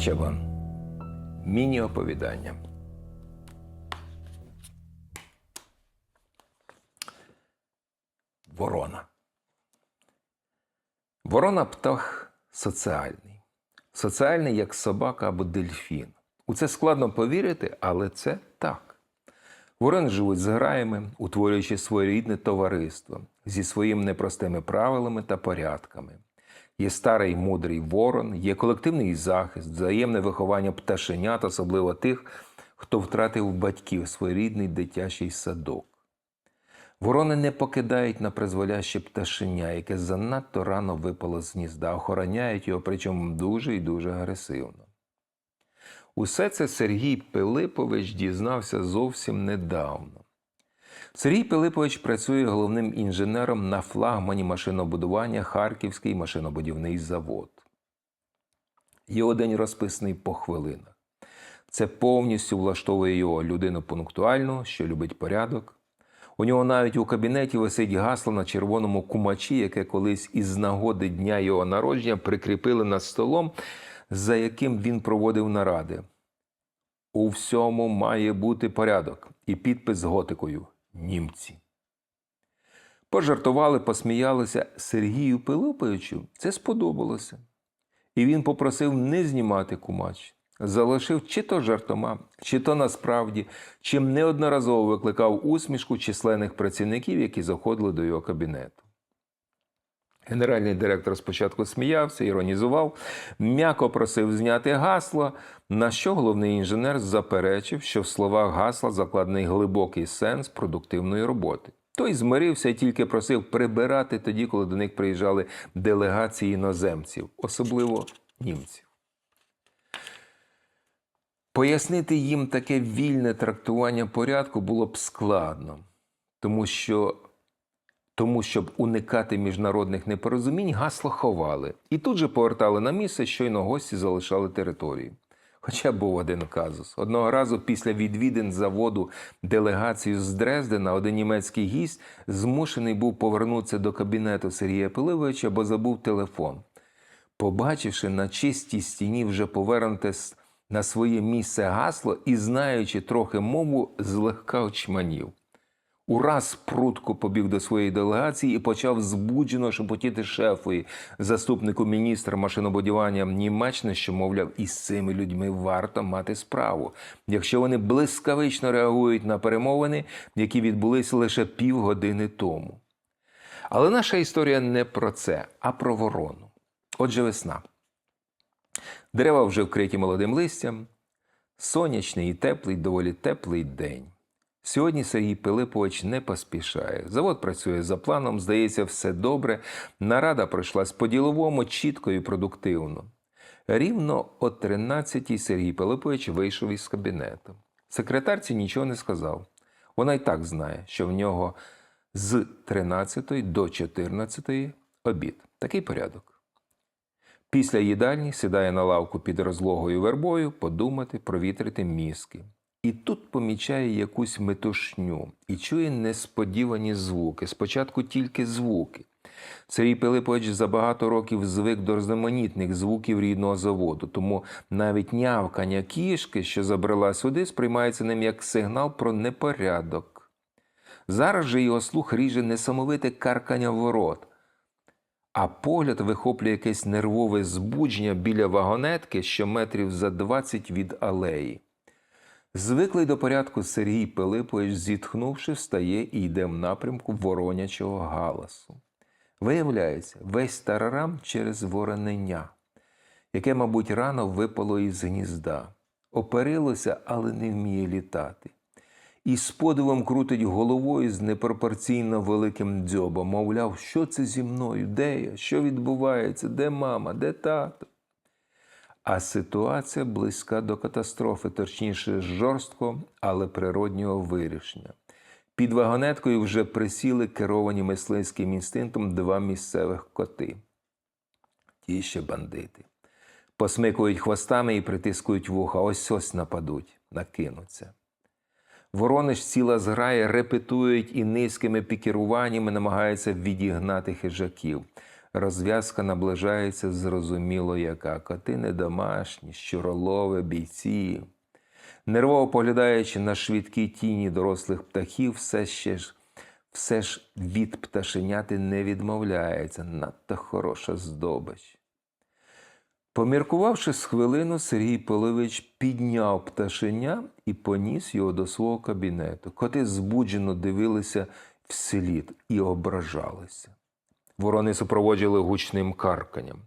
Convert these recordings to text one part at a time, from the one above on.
Чабан. Міні-оповідання. Ворона. Ворона птах соціальний. Соціальний як собака або дельфін. У це складно повірити, але це так. Ворони живуть з граями, утворюючи своєрідне товариство зі своїми непростими правилами та порядками. Є старий мудрий ворон, є колективний захист, взаємне виховання пташенят, особливо тих, хто втратив батьків своєрідний дитячий садок. Ворони не покидають на призволяще пташеня, яке занадто рано випало з гнізда, охороняють його, причому дуже і дуже агресивно. Усе це Сергій Пилипович дізнався зовсім недавно. Сергій Пилипович працює головним інженером на флагмані машинобудування Харківський машинобудівний завод. Його день розписаний по хвилинах. Це повністю влаштовує його людину пунктуальну, що любить порядок. У нього навіть у кабінеті висить гасло на червоному кумачі, яке колись із нагоди дня його народження прикріпили над столом, за яким він проводив наради. У всьому має бути порядок і підпис з готикою німці. Пожартували, посміялися Сергію Пилиповичу. Це сподобалося. І він попросив не знімати кумач. Залишив чи то жартома, чи то насправді, чим неодноразово викликав усмішку численних працівників, які заходили до його кабінету. Генеральний директор спочатку сміявся, іронізував, м'яко просив зняти гасло, на що головний інженер заперечив, що в словах гасла закладений глибокий сенс продуктивної роботи. Той змирився і тільки просив прибирати тоді, коли до них приїжджали делегації іноземців, особливо німців. Пояснити їм таке вільне трактування порядку було б складно, тому що тому, щоб уникати міжнародних непорозумінь, гасло ховали і тут же повертали на місце, щойно гості залишали територію. Хоча був один казус. Одного разу після відвідин заводу делегацію з Дрездена один німецький гість змушений був повернутися до кабінету Сергія Пиливовича, бо забув телефон. Побачивши на чистій стіні вже повернуте на своє місце гасло і, знаючи трохи мову, злегка очманів. Ураз прутко побіг до своєї делегації і почав збуджено шепотіти шефові, заступнику міністра машинобудування Німеччини, що, мовляв, із цими людьми варто мати справу, якщо вони блискавично реагують на перемовини, які відбулися лише півгодини тому. Але наша історія не про це, а про ворону. Отже, весна. Дерева вже вкриті молодим листям, сонячний і теплий, доволі теплий день. Сьогодні Сергій Пилипович не поспішає. Завод працює за планом, здається, все добре. Нарада пройшлась по-діловому, чітко і продуктивно. Рівно о 13-й Сергій Пилипович вийшов із кабінету. Секретарці нічого не сказав. Вона й так знає, що в нього з 13 до 14 обід. Такий порядок. Після їдальні сідає на лавку під розлогою вербою подумати, провітрити мізки. І тут помічає якусь метушню і чує несподівані звуки. Спочатку тільки звуки. Сергій Пилипович за багато років звик до різноманітних звуків рідного заводу, тому навіть нявкання кішки, що забрела сюди, сприймається ним як сигнал про непорядок. Зараз же його слух ріже несамовите каркання ворот, а погляд вихоплює якесь нервове збудження біля вагонетки, що метрів за 20 від алеї. Звиклий до порядку Сергій Пилипович, зітхнувши, встає і йде в напрямку воронячого галасу. Виявляється, весь тарарам через воронення, яке, мабуть, рано випало із гнізда, оперилося, але не вміє літати. І з подивом крутить головою з непропорційно великим дзьобом, мовляв, що це зі мною, де я, що відбувається, де мама, де тато. А ситуація близька до катастрофи, точніше, жорсткого, але природнього вирішення. Під вагонеткою вже присіли керовані мисливським інстинктом два місцевих коти. Ті ще бандити. Посмикують хвостами і притискують вуха. Ось ось нападуть, накинуться. Ворони ж ціла зграя репетують і низькими пікіруваннями намагаються відігнати хижаків. Розв'язка наближається зрозуміло, яка коти не домашні, щуролови, бійці. Нервово поглядаючи на швидкі тіні дорослих птахів, все ще ж все ж від пташеняти не відмовляється, надто хороша здобич. Поміркувавши з хвилину, Сергій Пилович підняв пташеня і поніс його до свого кабінету. Коти збуджено дивилися вслід і ображалися. Ворони супроводжували гучним карканням.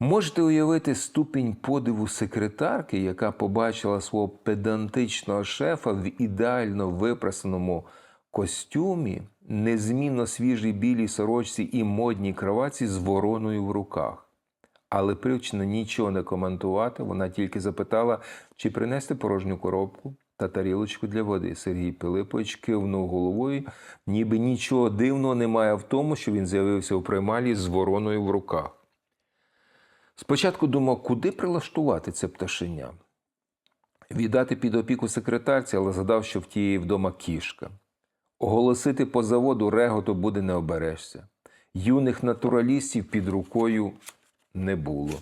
Можете уявити ступінь подиву секретарки, яка побачила свого педантичного шефа в ідеально випрасаному костюмі, незмінно свіжій білій сорочці і модній кроваці з вороною в руках. Але привчена нічого не коментувати, вона тільки запитала, чи принести порожню коробку та тарілочку для води. Сергій Пилипович кивнув головою, ніби нічого дивного немає в тому, що він з'явився у приймалі з вороною в руках. Спочатку думав, куди прилаштувати це пташеня. Віддати під опіку секретарці, але згадав, що в тієї вдома кішка. Оголосити по заводу реготу буде не оберешся. Юних натуралістів під рукою не було.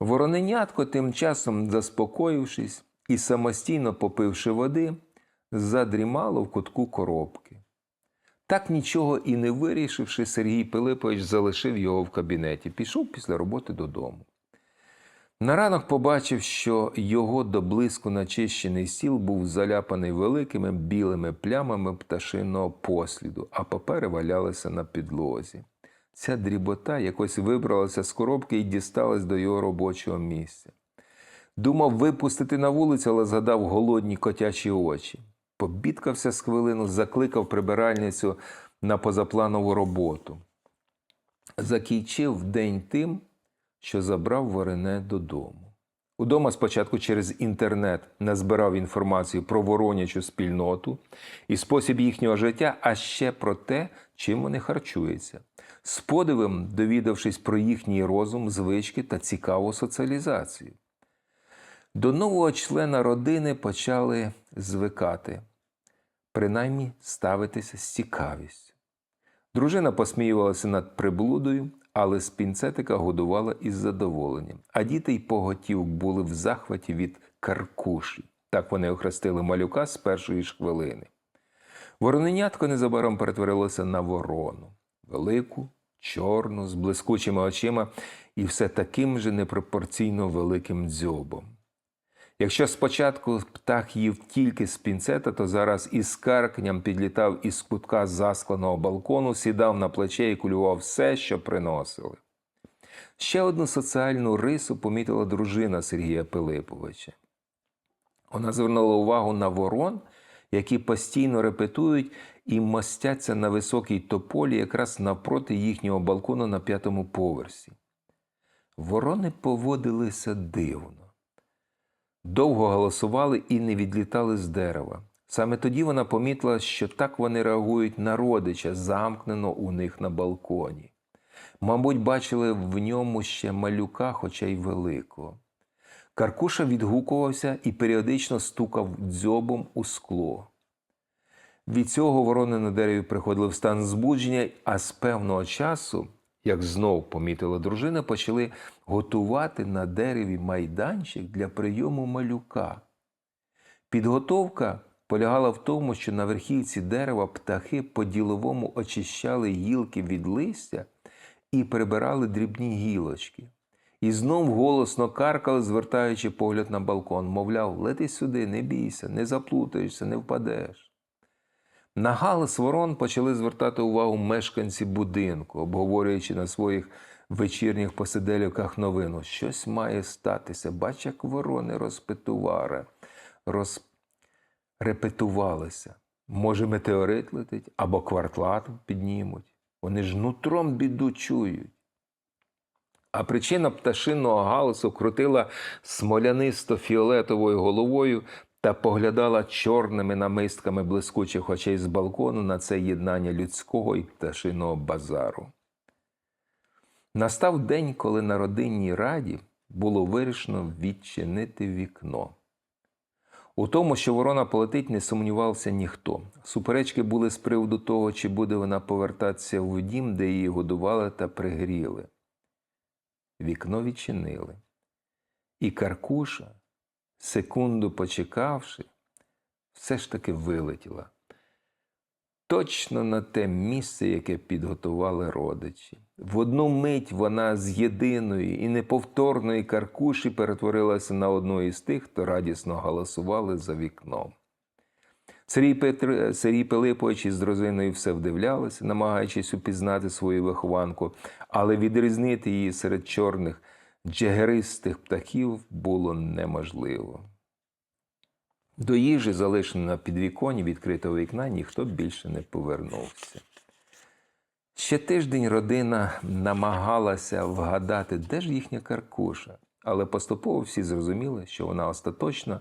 Вороненятко тим часом, заспокоївшись і самостійно попивши води, задрімало в кутку коробки. Так нічого і не вирішивши, Сергій Пилипович залишив його в кабінеті, пішов після роботи додому. На ранок побачив, що його до начищений стіл був заляпаний великими білими плямами пташиного посліду, а папери валялися на підлозі. Ця дрібота якось вибралася з коробки і дісталась до його робочого місця. Думав випустити на вулицю, але згадав голодні котячі очі. Побідкався з хвилину, закликав прибиральницю на позапланову роботу. Закінчив день тим, що забрав варене додому. Удома спочатку через інтернет назбирав інформацію про воронячу спільноту і спосіб їхнього життя, а ще про те, чим вони харчуються. З подивом довідавшись про їхній розум, звички та цікаву соціалізацію. До нового члена родини почали звикати, принаймні ставитися з цікавістю. Дружина посміювалася над приблудою, але з пінцетика годувала із задоволенням, а діти й поготів були в захваті від каркуші. Так вони охрестили малюка з першої ж хвилини. Вороненятко незабаром перетворилося на ворону, велику, чорну, з блискучими очима і все таким же непропорційно великим дзьобом. Якщо спочатку птах їв тільки з пінцета, то зараз із каркням підлітав із кутка заскленого балкону, сідав на плече і кулював все, що приносили. Ще одну соціальну рису помітила дружина Сергія Пилиповича. Вона звернула увагу на ворон, які постійно репетують і мостяться на високій тополі якраз навпроти їхнього балкону на п'ятому поверсі. Ворони поводилися дивно довго голосували і не відлітали з дерева. Саме тоді вона помітила, що так вони реагують на родича, замкнено у них на балконі. Мабуть, бачили в ньому ще малюка, хоча й великого. Каркуша відгукувався і періодично стукав дзьобом у скло. Від цього ворони на дереві приходили в стан збудження, а з певного часу як знов помітила дружина, почали готувати на дереві майданчик для прийому малюка. Підготовка полягала в тому, що на верхівці дерева птахи по-діловому очищали гілки від листя і прибирали дрібні гілочки. І знов голосно каркали, звертаючи погляд на балкон, мовляв, лети сюди, не бійся, не заплутаєшся, не впадеш. На галас ворон почали звертати увагу мешканці будинку, обговорюючи на своїх вечірніх посиделівках новину. Щось має статися. Бач, як ворони розпитувари, розрепетувалися. Може, метеорит летить або квартлат піднімуть. Вони ж нутром біду чують. А причина пташиного галасу крутила смолянисто фіолетовою головою та поглядала чорними намистками блискучих очей з балкону на це єднання людського і пташиного базару. Настав день, коли на родинній раді було вирішено відчинити вікно. У тому, що ворона полетить, не сумнівався ніхто. Суперечки були з приводу того, чи буде вона повертатися в дім, де її годували та пригріли. Вікно відчинили. І Каркуша, секунду почекавши, все ж таки вилетіла. Точно на те місце, яке підготували родичі. В одну мить вона з єдиної і неповторної каркуші перетворилася на одну із тих, хто радісно голосували за вікном. Сергій, Петр... Сергій Пилипович із дружиною все вдивлялися, намагаючись упізнати свою вихованку, але відрізнити її серед чорних джегеристих птахів було неможливо. До їжі, залишеної на підвіконі відкритого вікна, ніхто більше не повернувся. Ще тиждень родина намагалася вгадати, де ж їхня каркуша, але поступово всі зрозуміли, що вона остаточно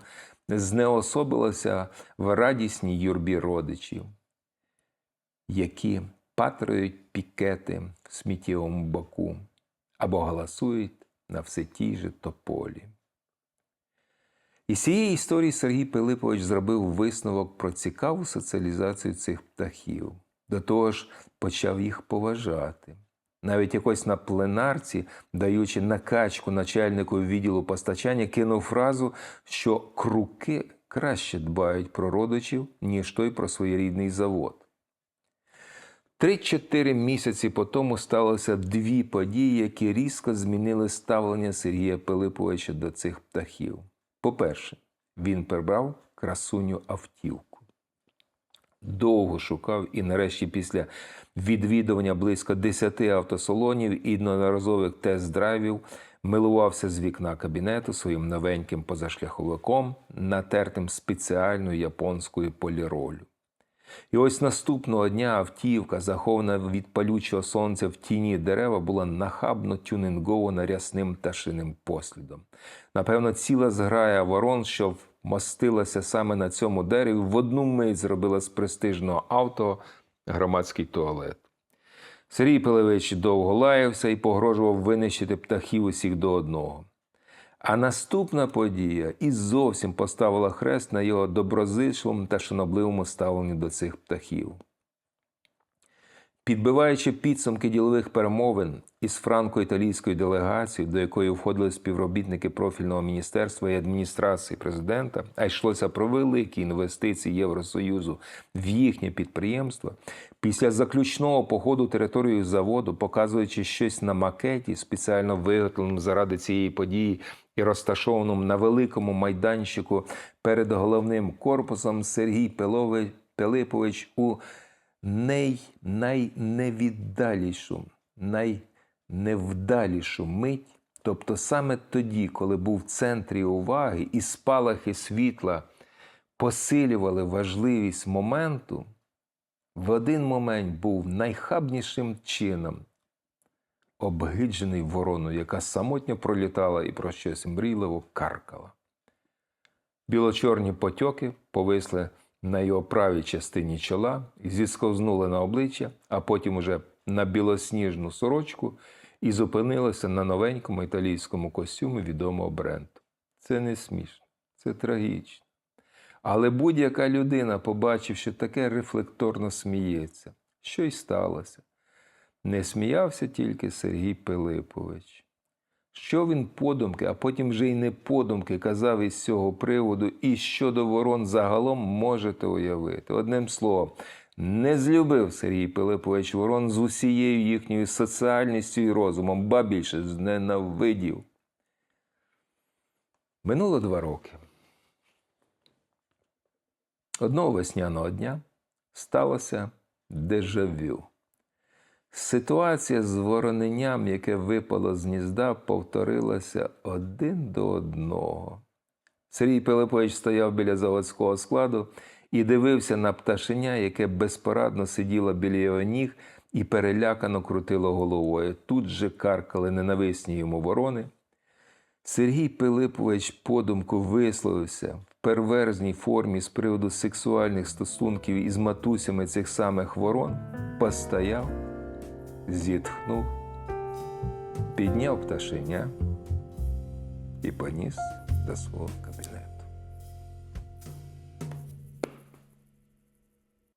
знеособилася в радісній юрбі родичів, які патрують пікети в сміттєвому баку або галасують на все тій же тополі. Із цієї історії Сергій Пилипович зробив висновок про цікаву соціалізацію цих птахів. До того ж, почав їх поважати. Навіть якось на пленарці, даючи накачку начальнику відділу постачання, кинув фразу, що круки краще дбають про родичів, ніж той про своєрідний завод. Три-чотири місяці по тому сталося дві події, які різко змінили ставлення Сергія Пилиповича до цих птахів. По-перше, він прибрав красуню автівку. Довго шукав і, нарешті, після відвідування близько 10 автосалонів і одноразових тест-драйвів, милувався з вікна кабінету своїм новеньким позашляховиком, натертим спеціальною японською поліролю. І ось наступного дня автівка, захована від палючого сонця в тіні дерева, була нахабно тюнингована рясним пташиним послідом. Напевно, ціла зграя ворон, що вмостилася саме на цьому дереві, в одну мить зробила з престижного авто громадський туалет. Сергій Пилевич довго лаявся і погрожував винищити птахів усіх до одного. А наступна подія і зовсім поставила хрест на його доброзичливому та шанобливому ставленні до цих птахів. Підбиваючи підсумки ділових перемовин із франко-італійською делегацією, до якої входили співробітники профільного міністерства і адміністрації президента, а йшлося про великі інвестиції Євросоюзу в їхнє підприємство, після заключного походу територію заводу, показуючи щось на макеті, спеціально виготовленому заради цієї події і розташованому на великому майданчику перед головним корпусом, Сергій Пилипович у най, найневіддалішу, найневдалішу мить, тобто саме тоді, коли був в центрі уваги і спалахи світла посилювали важливість моменту, в один момент був найхабнішим чином обгиджений вороною, яка самотньо пролітала і про щось мрійливо каркала. Білочорні потьоки повисли на його правій частині чола зісковзнули на обличчя, а потім уже на білосніжну сорочку і зупинилися на новенькому італійському костюмі відомого бренду. Це не смішно, це трагічно. Але будь-яка людина, побачивши таке, рефлекторно сміється. Що й сталося? Не сміявся тільки Сергій Пилипович. Що він подумки, а потім вже й не подумки казав із цього приводу, і щодо ворон загалом можете уявити. Одним словом, не злюбив Сергій Пилипович ворон з усією їхньою соціальністю і розумом, ба більше зненавидів. Минуло два роки. Одного весняного дня сталося дежавю. Ситуація з вороненням, яке випало з гнізда, повторилася один до одного. Сергій Пилипович стояв біля заводського складу і дивився на пташеня, яке безпорадно сиділо біля його ніг і перелякано крутило головою. Тут же каркали ненависні йому ворони. Сергій Пилипович подумку висловився в перверзній формі з приводу сексуальних стосунків із матусями цих самих ворон, постояв зітхнув, підняв пташеня і поніс до свого кабінету.